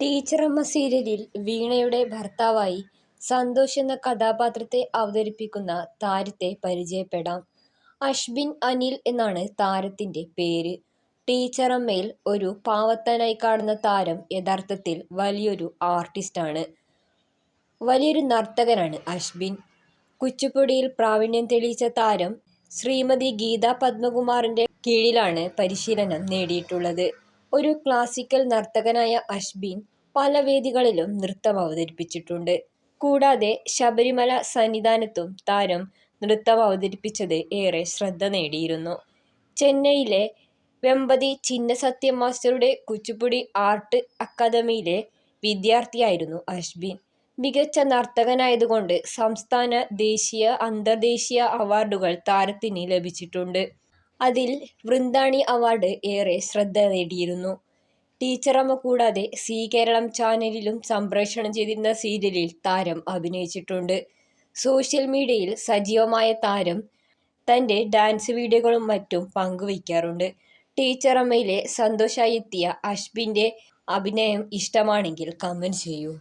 ടീച്ചറമ്മ സീരിയലിൽ വീണയുടെ ഭർത്താവായി സന്തോഷ് എന്ന കഥാപാത്രത്തെ അവതരിപ്പിക്കുന്ന താരത്തെ പരിചയപ്പെടാം. അഷ്ബിൻ അനിൽ എന്നാണ് താരത്തിന്റെ പേര്. ടീച്ചറമ്മയിൽ ഒരു പാവത്താനായി കാണുന്ന താരം യഥാർത്ഥത്തിൽ വലിയൊരു ആർട്ടിസ്റ്റാണ്. വലിയൊരു നർത്തകനാണ് അഷ്ബിൻ കുച്ചിപ്പുടിയിൽ പ്രാവീണ്യം തെളിയിച്ച താരം ശ്രീമതി ഗീതാ പത്മകുമാറിന്റെ കീഴിലാണ് പരിശീലനം നേടിയിട്ടുള്ളത്. ഒരു ക്ലാസിക്കൽ നർത്തകനായ അഷ്ബീൻ പല വേദികളിലും നൃത്തം അവതരിപ്പിച്ചിട്ടുണ്ട്. കൂടാതെ ശബരിമല സന്നിധാനത്തും താരം നൃത്തം അവതരിപ്പിച്ചത് ഏറെ ശ്രദ്ധ നേടിയിരുന്നു. ചെന്നൈയിലെ വെമ്പതി ചിന്നസത്യം മാസ്റ്ററുടെ കുച്ചിപ്പുടി ആർട്ട് അക്കാദമിയിലെ വിദ്യാർത്ഥിയായിരുന്നു അഷ്ബിൻ മികച്ച നർത്തകനായതുകൊണ്ട് സംസ്ഥാന, ദേശീയ, അന്തർദേശീയ അവാർഡുകൾ താരത്തിന് ലഭിച്ചിട്ടുണ്ട്. അതിൽ വൃന്ദാണി അവാർഡ് ഏറെ ശ്രദ്ധ നേടിയിരുന്നു. ടീച്ചറമ്മ കൂടാതെ സി കേരളം ചാനലിലും സംപ്രേഷണം ചെയ്തിരുന്ന സീരിയലിൽ താരം അഭിനയിച്ചിട്ടുണ്ട്. സോഷ്യൽ മീഡിയയിൽ സജീവമായ താരം തന്റെ ഡാൻസ് വീഡിയോകളും മറ്റും പങ്കുവയ്ക്കാറുണ്ട്. ടീച്ചറമ്മയിലെ സന്തോഷായി എത്തിയ അഷ്ബിന്റെ അഭിനയം ഇഷ്ടമാണെങ്കിൽ കമന്റ് ചെയ്യൂ.